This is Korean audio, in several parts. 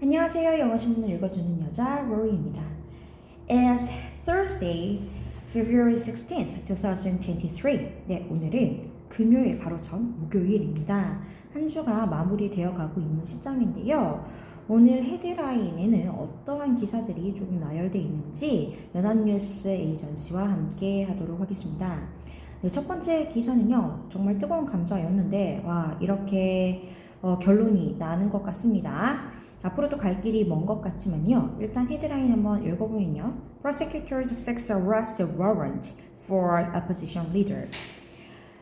안녕하세요. 영어 신문을 읽어주는 여자 로리입니다. It's Thursday, February 16th, 2023. 네, 오늘은 금요일 바로 전 목요일입니다. 한 주가 마무리되어 가고 있는 시점인데요. 오늘 헤드라인에는 어떠한 기사들이 조금 나열되어 있는지 연합뉴스 에이전시와 함께 하도록 하겠습니다. 네, 첫 번째 기사는요, 정말 뜨거운 감자였는데, 와, 이렇게 어, 결론이 나는 것 같습니다. 앞으로도 갈 길이 먼 것 같지만요. 일단 헤드라인 한번 읽어보면요. Prosecutors sex arrest warrant for opposition leader.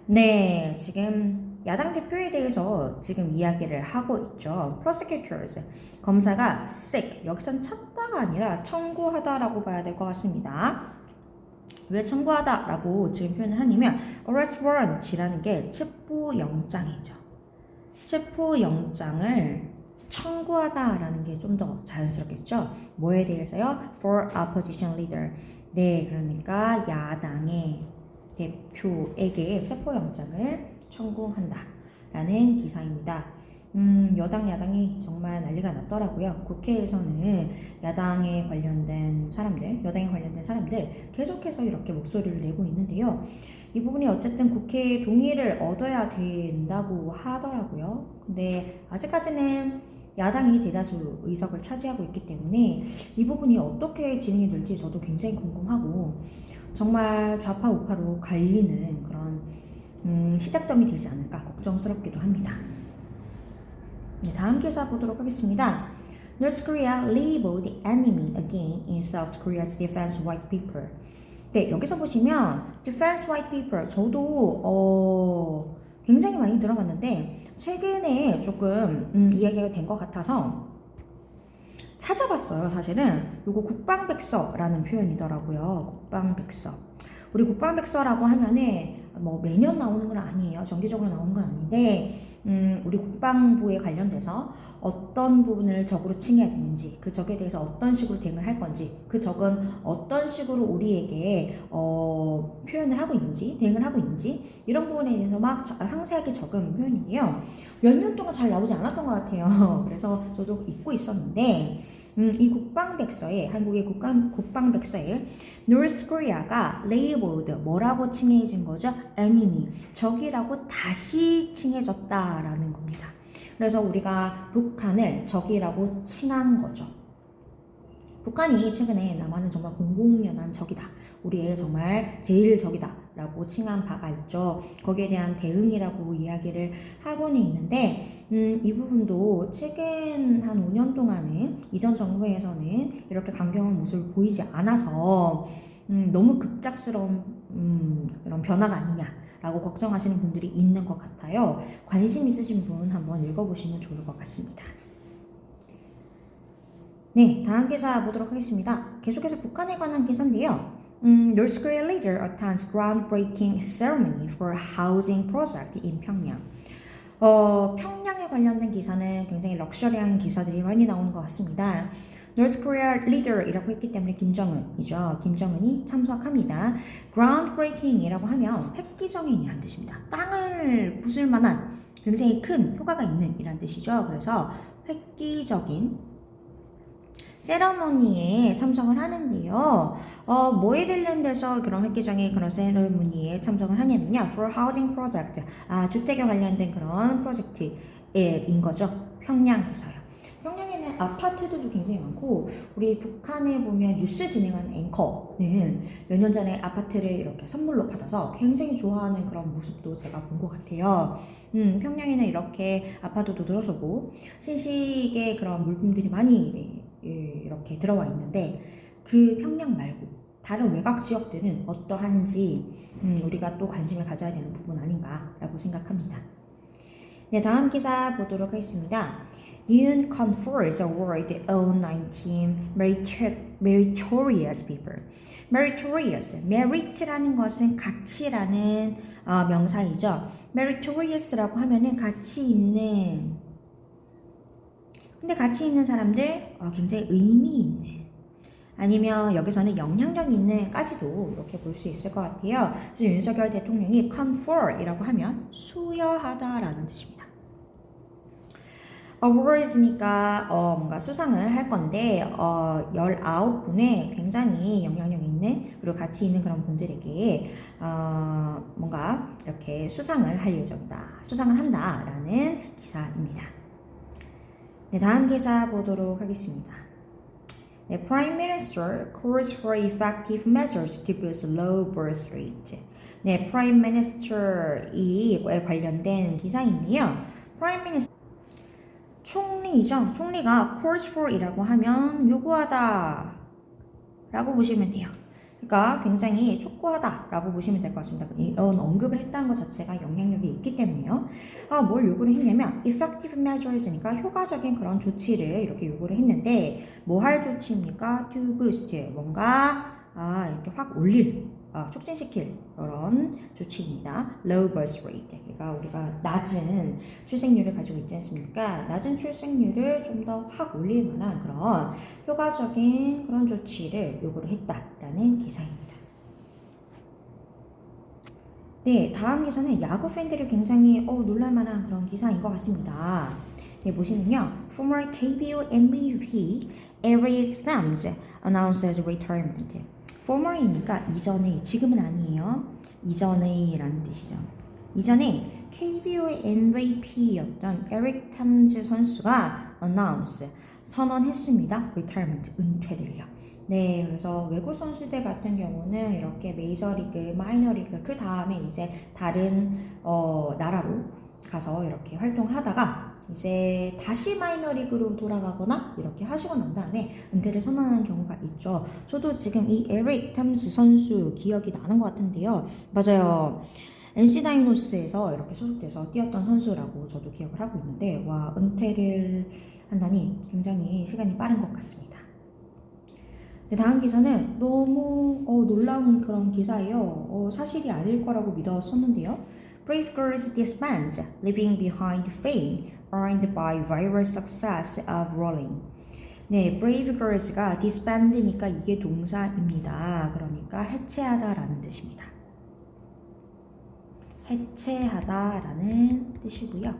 네, 지금 야당 대표에 대해서 지금 이야기를 하고 있죠. Prosecutors, 검사가 seek, 여기선 찾다가 아니라 청구하다라고 봐야 될 것 같습니다. 왜 청구하다라고 지금 표현을 하냐면 arrest warrant이라는 게 체포 영장이죠. 체포 영장을 청구하다라는 게 좀 더 자연스럽겠죠. 뭐에 대해서요? For opposition leader. 네, 그러니까 야당의 대표에게 체포영장을 청구한다 라는 기사입니다. 음, 여당 야당이 정말 난리가 났더라고요. 국회에서는 야당에 관련된 사람들, 여당에 관련된 사람들 계속해서 이렇게 목소리를 내고 있는데요. 이 부분이 어쨌든 국회의 동의를 얻어야 된다고 하더라고요. 근데 아직까지는 야당이 대다수 의석을 차지하고 있기 때문에 이 부분이 어떻게 진행이 될지 저도 굉장히 궁금하고 정말 좌파 우파로 갈리는 그런 음, 시작점이 되지 않을까 걱정스럽기도 합니다. 네, 다음 기사 보도록 하겠습니다. North Korea labeled enemy again in South Korea's defense white paper. 네, 여기서 보시면 defense white paper 저도 어, 굉장히 많이 들어봤는데 최근에 조금 음, 이야기가 된 것 같아서 찾아봤어요. 사실은 요거 국방백서라는 표현이더라고요. 국방백서. 우리 국방백서라고 하면은 뭐 매년 나오는 건 아니에요. 정기적으로 나오는 건 아닌데 음, 우리 국방부에 관련돼서 어떤 부분을 적으로 칭해야 되는지, 그 적에 대해서 어떤 식으로 대응을 할 건지, 그 적은 어떤 식으로 우리에게 어, 표현을 하고 있는지, 대응을 하고 있는지 이런 부분에 대해서 막 상세하게 적은 표현인데요. 몇 년 동안 잘 나오지 않았던 것 같아요. 그래서 저도 잊고 있었는데 음, 이 국방백서에 한국의 국방 국방백서에 North Korea가 labeled 뭐라고 칭해진 거죠? enemy 적이라고 다시 칭해졌다라는 겁니다. 그래서 우리가 북한을 적이라고 칭한 거죠. 북한이 최근에 남한은 정말 공공연한 적이다. 우리의 정말 제일 적이다. 라고 칭한 바가 있죠. 거기에 대한 대응이라고 이야기를 하고는 있는데, 음, 이 부분도 최근 한 5년 동안은 이전 정부에서는 이렇게 강경한 모습을 보이지 않아서, 음, 너무 급작스러운, 음, 그런 변화가 아니냐 라고 걱정하시는 분들이 있는 것 같아요. 관심 있으신 분 한번 읽어보시면 좋을 것 같습니다. 네, 다음 기사 보도록 하겠습니다. 계속해서 북한에 관한 기사인데요. 음, North Korea leader attends groundbreaking ceremony for housing project in 평양. 어, 평양에 관련된 기사는 굉장히 럭셔리한 기사들이 많이 나오는 것 같습니다. North Korea leader이라고 했기 때문에 김정은이죠. 김정은이 참석합니다. groundbreaking이라고 하면 획기적인이라는 뜻입니다. 땅을 부술 만한 굉장히 큰 효과가 있는 이란 뜻이죠. 그래서 획기적인 세러모니에 참석을 하는데요. 어, 뭐에 관련돼서 그런 획기적인 그런 세러모니에 참석을 하냐면요. For Housing Project. 아, 주택에 관련된 그런 프로젝트인 거죠. 평양에서요. 평양에는 아파트들도 굉장히 많고 우리 북한에 보면 뉴스 진행하는 앵커는 몇 년 전에 아파트를 이렇게 선물로 받아서 굉장히 좋아하는 그런 모습도 제가 본 것 같아요. 음, 평양에는 이렇게 아파트도 들어서고 신식의 그런 물품들이 많이 네, 예, 이렇게 들어와 있는데 그 평양 말고 다른 외곽 지역들은 어떠한지 음, 우리가 또 관심을 가져야 되는 부분 아닌가라고 생각합니다. 네, 다음 기사 보도록 하겠습니다. Yoon confers award on 19 meritorious people. meritorious, merit라는 것은 가치라는 어, 명사이죠. meritoris라고 하면은 가치 있는 근데 가치 있는 사람들 어, 굉장히 의미 있는 아니면 여기서는 영향력 있는까지도 이렇게 볼 수 있을 것 같아요. 그래서 윤석열 대통령이 confer이라고 하면 수여하다라는 뜻입니다. awards니까 어, 뭔가 수상을 할 건데 어, 19분의 굉장히 영향력 있는 그리고 가치 있는 그런 분들에게 어, 뭔가 이렇게 수상을 할 예정이다. 수상을 한다라는 기사입니다. 네, 다음 기사 보도록 하겠습니다. 네, Prime Minister calls for effective measures to boost low birth rate. 네, Prime Minister이 관련된 기사인데요. Prime Minister 총리죠. 총리가 calls for이라고 하면 요구하다 라고 보시면 돼요. 그러니까 굉장히 촉구하다라고 보시면 될 것 같습니다. 이런 언급을 했다는 것 자체가 영향력이 있기 때문에요. 아, 뭘 요구를 했냐면 effective measures니까 효과적인 그런 조치를 이렇게 요구를 했는데 뭐 할 조치입니까? to boost 뭔가 아, 이렇게 확 올릴 아, 촉진시킬 그런 조치입니다. low birth rate. 그러니까 우리가 낮은 출생률을 가지고 있지 않습니까? 낮은 출생률을 좀 더 확 올릴 만한 그런 효과적인 그런 조치를 요구를 했다라는 기사입니다. 네, 다음 기사는 야구 팬들이 굉장히 어, 놀랄만한 그런 기사인 것 같습니다. 네, 보시면요. Former KBO MVP Eric Thames announces retirement. Former이니까 이전에, 지금은 아니에요. 이전에라는 뜻이죠. 이전에 KBO의 MVP였던 에릭 탐즈 선수가 announce 선언했습니다. retirement 은퇴를요. 네, 그래서 외국 선수들 같은 경우는 이렇게 메이저리그, 마이너리그 그 다음에 이제 다른 어, 나라로 가서 이렇게 활동을 하다가 이제 다시 마이너리그로 돌아가거나 이렇게 하시고 난 다음에 은퇴를 선언하는 경우가 있죠. 저도 지금 이 에릭 탐스 선수 기억이 나는 것 같은데요. 맞아요. NC 다이노스에서 이렇게 소속돼서 뛰었던 선수라고 저도 기억을 하고 있는데 와 은퇴를 한다니 굉장히 시간이 빠른 것 같습니다. 네, 다음 기사는 너무 어, 놀라운 그런 기사예요. 어, 사실이 아닐 거라고 믿었었는데요. Brave Girls disbands, leaving behind fame earned by viral success of Rolling. 네, Brave Girls가 disband니까 이게 동사입니다. 그러니까 해체하다라는 뜻입니다. 해체하다라는 뜻이고요.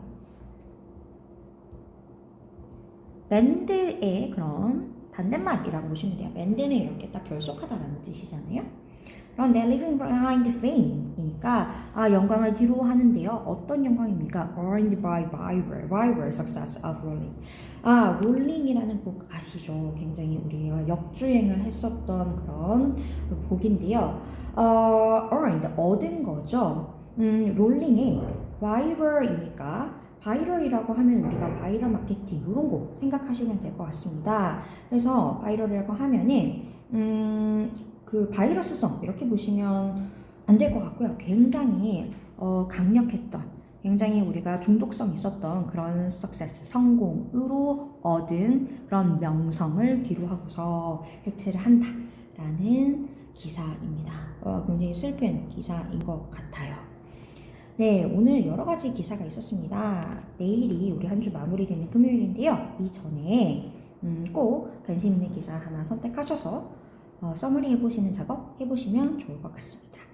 밴드의 그런 반대말이라고 보시면 돼요. 밴드는 이렇게 딱 결속하다라는 뜻이잖아요. 그런데 living behind fame이니까 아 영광을 뒤로 하는데요. 어떤 영광입니까? Earned by viral, viral success of rolling. 아 롤링이라는 곡 아시죠? 굉장히 우리가 역주행을 했었던 그런 곡인데요. 어, earned 얻은 거죠. 음, 롤링이 viral이니까 바이럴이라고 하면 우리가 바이럴 마케팅 이런 거 생각하시면 될 것 같습니다. 그래서 바이럴이라고 하면은 음, 그 바이러스성 이렇게 보시면 안 될 것 같고요. 굉장히 어, 강력했던 굉장히 우리가 중독성 있었던 그런 석세스 성공으로 얻은 그런 명성을 뒤로 하고서 해체를 한다라는 기사입니다. 어, 굉장히 슬픈 기사인 것 같아요. 네, 오늘 여러 가지 기사가 있었습니다. 내일이 우리 한 주 마무리되는 금요일인데요. 이전에 음, 꼭 관심 있는 기사 하나 선택하셔서 어, 서머리 해보시는 작업 해보시면 좋을 것 같습니다.